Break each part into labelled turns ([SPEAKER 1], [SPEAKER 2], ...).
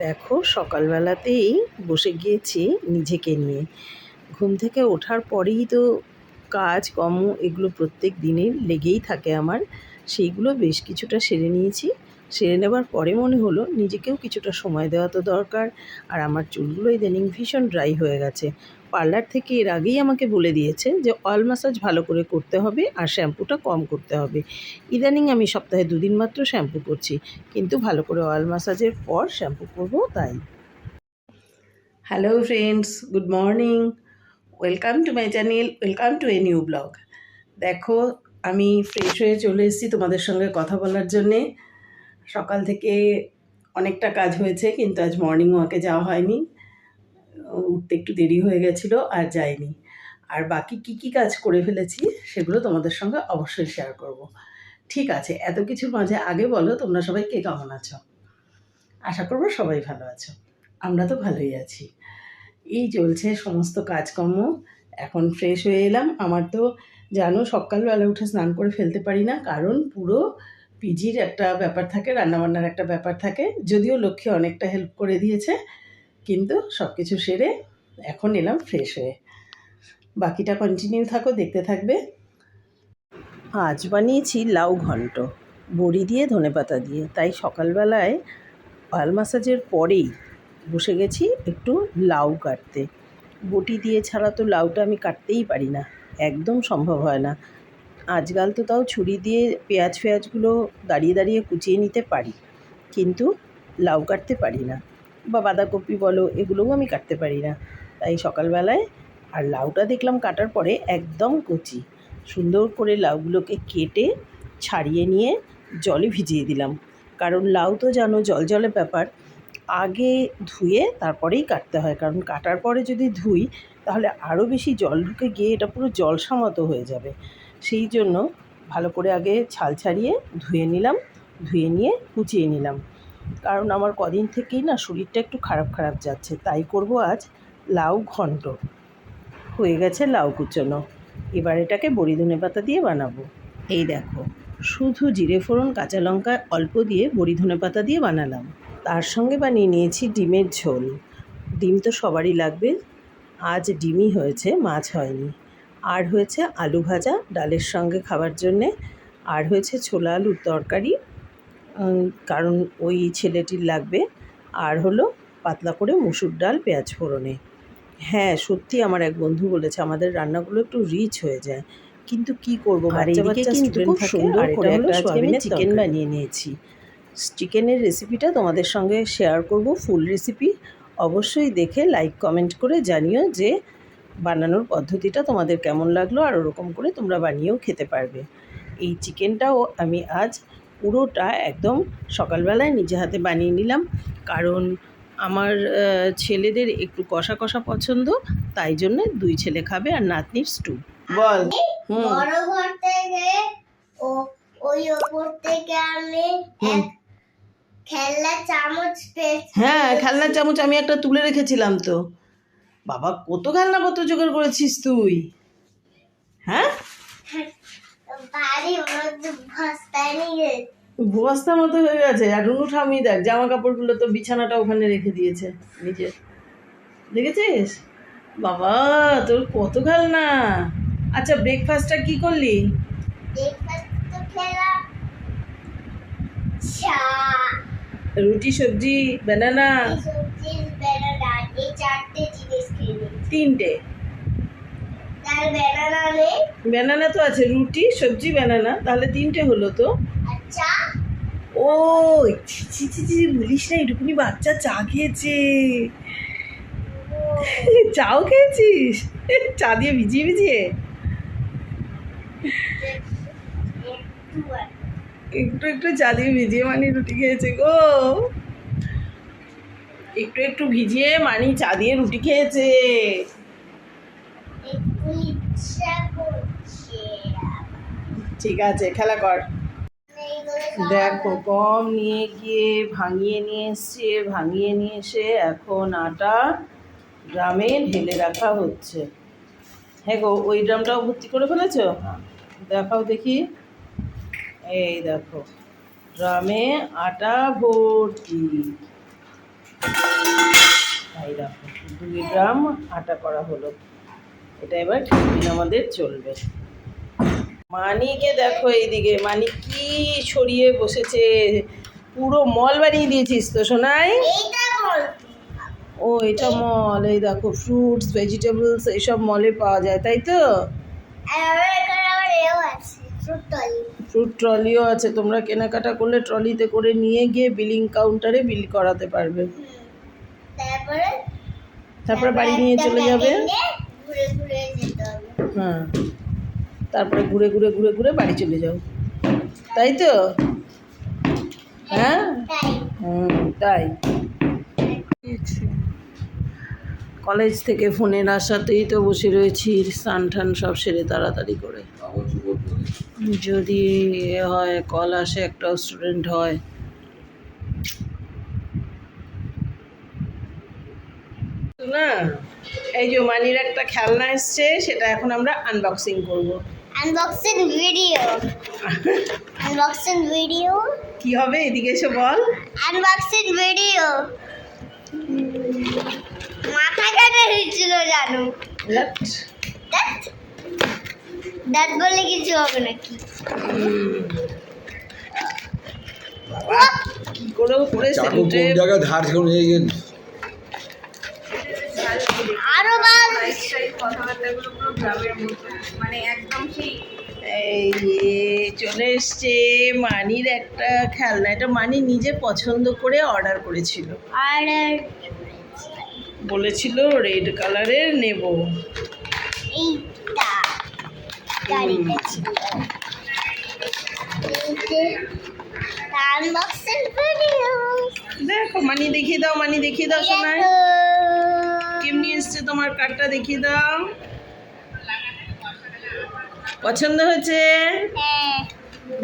[SPEAKER 1] দেখো, সকালবেলাতেই বসে গিয়েছি নিজেকে নিয়ে। ঘুম থেকে ওঠার পরেই তো কাজ, কর্ম এগুলো প্রত্যেক দিনের লেগেই থাকে আমার। সেইগুলো বেশ কিছুটা সেরে নিয়েছি। সেরে নেবার পরে মনে হলো নিজেকেও কিছুটা সময় দেওয়া তো দরকার। আর আমার চুলগুলো ইদানিং ভীষণ ড্রাই হয়ে গেছে। পার্লার থেকে এর আগেই আমাকে বলে দিয়েছে যে অয়েল ম্যাসাজ ভালো করে করতে হবে আর শ্যাম্পুটা কম করতে হবে। ইদানিং আমি সপ্তাহে দুদিন মাত্র শ্যাম্পু করছি, কিন্তু ভালো করে অয়েল ম্যাসাজের পর শ্যাম্পু করব তাই। Hello friends good morning welcome to my channel welcome to a new blog দেখো, আমি ফ্রেশ হয়ে চলে এসেছি তোমাদের সঙ্গে কথা বলার জন্যে। সকাল থেকে অনেকটা কাজ হয়েছে, কিন্তু আজ মর্নিং ওয়াকে যাওয়া হয়নি। উঠতে একটু দেরি হয়ে গেছিল আর যাইনি। আর বাকি কি কি কাজ করে ফেলেছি সেগুলো তোমাদের সঙ্গে অবশ্যই শেয়ার করব। ঠিক আছে, এত কিছুর মাঝে আগে বলো, তোমরা সবাই কে কেমন আছো? আশা করব সবাই ভালো আছো। আমরা তো ভালোই আছি। এই চলছে সমস্ত কাজকর্ম। এখন ফ্রেশ হয়ে এলাম। আমার তো জানো, সকালবেলা উঠে স্নান করে ফেলতে পারি না। কারণ পুরো পিজির একটা ব্যাপার থাকে, রান্নাবান্নার একটা ব্যাপার থাকে। যদিও লক্ষ্মী অনেকটা হেল্প করে দিয়েছে। কিন্তু সব কিছু সেরে এখন এলাম ফ্রেশ হয়ে। বাকিটা কন্টিনিউ থাকো, দেখতে থাকবে। আজ বানিয়েছি লাউ ঘন্ট, বড়ি দিয়ে ধনেপাতা দিয়ে। তাই সকালবেলায় অয়েল মাসাজের পরেই বসে গেছি একটু লাউ কাটতে। বটি দিয়ে ছাড়া তো লাউটা আমি কাটতেই পারি না, একদম সম্ভব হয় না। আজকাল তো তাও ছুরি দিয়ে পেঁয়াজ ফেয়াজগুলো দাঁড়িয়ে দাঁড়িয়ে কুচিয়ে নিতে পারি, কিন্তু লাউ কাটতে পারি না। বা বাঁধাকপি বলো, এগুলোও আমি কাটতে পারি না। তাই সকালবেলায় আর লাউটা দেখলাম কাটার পরে একদম কচি। সুন্দর করে লাউগুলোকে কেটে ছাড়িয়ে নিয়ে জলে ভিজিয়ে দিলাম। কারণ লাউ তো জানো, জল জলে ব্যাপার। আগে ধুয়ে তারপরেই কাটতে হয়। কারণ কাটার পরে যদি ধুই, তাহলে আরও বেশি জল ঢুকে গিয়ে এটা পুরো জলসা হয়ে যাবে। সেই জন্য ভালো করে আগে ছাল ছাড়িয়ে ধুয়ে নিলাম, ধুয়ে নিয়ে কুচিয়ে নিলাম। কারণ আমার কদিন থেকেই না শরীরটা একটু খারাপ খারাপ যাচ্ছে, তাই করব আজ লাউ ঘন্ট। হয়ে গেছে লাউ কুচোনো। এবার এটাকে বড়ি ধনে পাতা দিয়ে বানাবো। এই দেখো, শুধু জিরে ফোড়ন, কাঁচা লঙ্কা অল্প দিয়ে বড়ি ধনে পাতা দিয়ে বানালাম। তার সঙ্গে বানিয়ে নিয়েছি ডিমের ঝোল। ডিম তো সবারই লাগবে, আজ ডিমই হয়েছে, মাছ হয়নি। আর হয়েছে আলু ভাজা, ডালের সঙ্গে খাবার জন্যে। আর হয়েছে ছোলা আলুর তরকারি কারণ ওই ছেলেটির লাগবে। আর হলো পাতলা করে মুসুর ডাল পেঁয়াজ ফোড়নে। হ্যাঁ সত্যি আমার এক বন্ধু বলেছে আমাদের রান্নাগুলো একটু রিচ হয়ে যায়। কিন্তু কি করব? বাচ্চা বাচ্চা কিন্তু সুন্দর করে একটা সয়াবিনের চিকেন বানিয়ে নিয়েছি। চিকেনের রেসিপিটা তোমাদের সঙ্গে শেয়ার করব ফুল রেসিপি অবশ্যই দেখে লাইক কমেন্ট করে জানিও যে বানানোর পদ্ধতিটা তোমাদের কেমন লাগল আর ওরকম করে তোমরা বানিয়েও খেতে পারবে। এই চিকেনটাও আমি আজ পুরোটা একদম সকালবেলায় নিজে হাতে বানিয়ে নিলাম। কারণ আমার ছেলেদের একটু কষা কষা পছন্দ তাই জন্য দুই ছেলে খাবে আর নাতনির স্টু বল। হুম।
[SPEAKER 2] বড় ঘর থেকে ও ওই ওপর থেকে আমি খেলনা চামচ
[SPEAKER 1] হ্যাঁ খেলনার চামচ আমি একটা তুলে রেখেছিলাম তো। বাবা কত খেলনাপত্র জোগাড় করেছিস তুই? হ্যাঁ বস্তা মতো হয়ে গেছে। আর রুনু ঠামি দেখ জামা কাপড়গুলো তো বিছানাটা ওখানে রেখে দিয়েছে নিচে দেখেছিস? বাবা তোর কত খেলনা। আচ্ছা ব্রেকফাস্টটা কি করলি? রুটি সবজি ব্যানানা তিনটে?
[SPEAKER 2] তার বেনানা নেই
[SPEAKER 1] ব্যানানা তো আছে রুটি সবজি ব্যানানা তাহলে তিনটে হলো তো।
[SPEAKER 2] আর চা
[SPEAKER 1] ও ছি ছি ছি ছি, বলিস না এটুকুনি বাচ্চা চা খেয়েছে। চাও খেয়েছিস? চা দিয়ে ভিজিয়ে ভিজিয়ে।
[SPEAKER 2] একটু
[SPEAKER 1] একটু চা দিয়ে ভিজিয়ে মানি রুটি খেয়েছে গো। একটু একটু ভিজিয়ে মানি চা দিয়ে রুটি খেয়েছে। ঠিক আছে খেলা কর। দেখো গম নিয়ে গিয়ে ভাঙিয়ে নিয়ে এসছে ভাঙিয়ে নিয়ে এসে এখন আটা ড্রামে ঢেলে রাখা হচ্ছে। হ্যাঁ গো ওই ড্রামটাও ভর্তি করে ফেলেছো? দেখাও দেখি। এই দেখো ড্রামে আটা ভর্তি। তাই দেখো দুই ড্রাম আটা করা হলো। এটা এবার টিফিন আমাদের চলবে। মানিকে দেখো এইদিকে মানি কি ছড়িয়ে বসেছে। পুরো মল বানিয়ে দিয়েছিস তো সোনাই? ও এটা মল এই দেখো ফ্রুটস ভেজিটেবলস এইসব মলে পাওয়া যায় তাই তো? ফ্রুট ট্রলিও আছে তোমরা কেনাকাটা করলে ট্রলিতে করে নিয়ে গিয়ে বিলিং কাউন্টারে বিল করাতে পারবে।
[SPEAKER 2] তারপরে
[SPEAKER 1] তারপরে বাড়ি নিয়ে চলে যাবে
[SPEAKER 2] packing এ ঘুরে ঘুরে যেতে হবে
[SPEAKER 1] হ্যাঁ তারপরে ঘুরে ঘুরে ঘুরে ঘুরে বাড়ি চলে যাও। তাই তো? হ্যাঁ? হুম তাই। কলেজ থেকে ফোনের আসাতেই তো বসে রয়েছি স্নান টান সব সেরে তাড়াতাড়ি করে। যদি এ হয় কল আসে একটাও স্টুডেন্ট হয়। না? এই যে মানির একটা খেলনা এসছে সেটা এখন আমরা আনবক্সিং করব।
[SPEAKER 2] আনবক্সিং ভিডিও আনবক্সিং ভিডিও
[SPEAKER 1] কি হবে? এদিকে এসে বল।
[SPEAKER 2] আনবক্সিং ভিডিও মাথা কেটে হয়েছিল জানো। দাঁত বলে কিছু হবে নাকি?
[SPEAKER 1] কি করেও করে
[SPEAKER 3] চাকু কোন জায়গায় ধার ছিল এই যে
[SPEAKER 2] আরও বাল
[SPEAKER 1] এই চলে এসছে মানির একটা খেলনা। এটা মানি নিজে পছন্দ করে অর্ডার করেছিল।
[SPEAKER 2] আর
[SPEAKER 1] বলেছিল রেড কালারের নেব। দেখো মানি দেখিয়ে দাও মানি দেখিয়ে দাও শোনায় কার্ডটা দেখিয়ে দাও। পছন্দ হয়েছে?
[SPEAKER 2] হ্যাঁ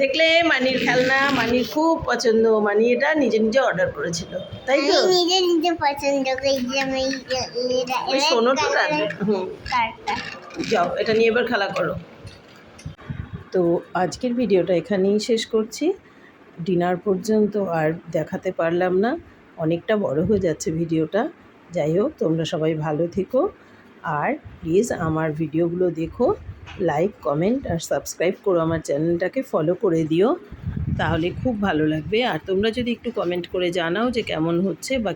[SPEAKER 1] দেখলে মানির খেলনা মানির খুব পছন্দ। মানি এটা নিজে নিজে অর্ডার করেছিল। তাই তো?
[SPEAKER 2] নিজে নিজে পছন্দ
[SPEAKER 1] ওই শোনো তো যাও এটা নিয়ে এবার খেলা করো। তো আজকের ভিডিওটা এখানেই শেষ করছি। ডিনার পর্যন্ত আর দেখাতে পারলাম না। অনেকটা বড় হয়ে যাচ্ছে ভিডিওটা। যাই হোক তোমরা সবাই ভালো থেকো। আর প্লিজ আমার ভিডিওগুলো দেখো লাইক কমেন্ট আর সাবস্ক্রাইব করো আমার চ্যানেলটাকে ফলো করে দিও। তাহলে খুব ভালো লাগবে। আর তোমরা যদি একটু কমেন্ট করে জানাও যে কেমন হচ্ছে বা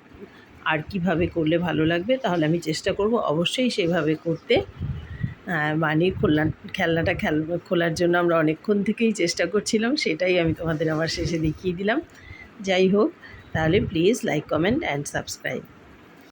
[SPEAKER 1] আর কীভাবে করলে ভালো লাগবে তাহলে আমি চেষ্টা করব অবশ্যই সেভাবে করতে। হ্যাঁ, মানির খোলা খেলনাটা খেল খোলার জন্য আমরা অনেকক্ষণ থেকেই চেষ্টা করছিলাম সেটাই আমি তোমাদের আমার শেষে দেখিয়ে দিলাম। যাই হোক তাহলে please like comment and subscribe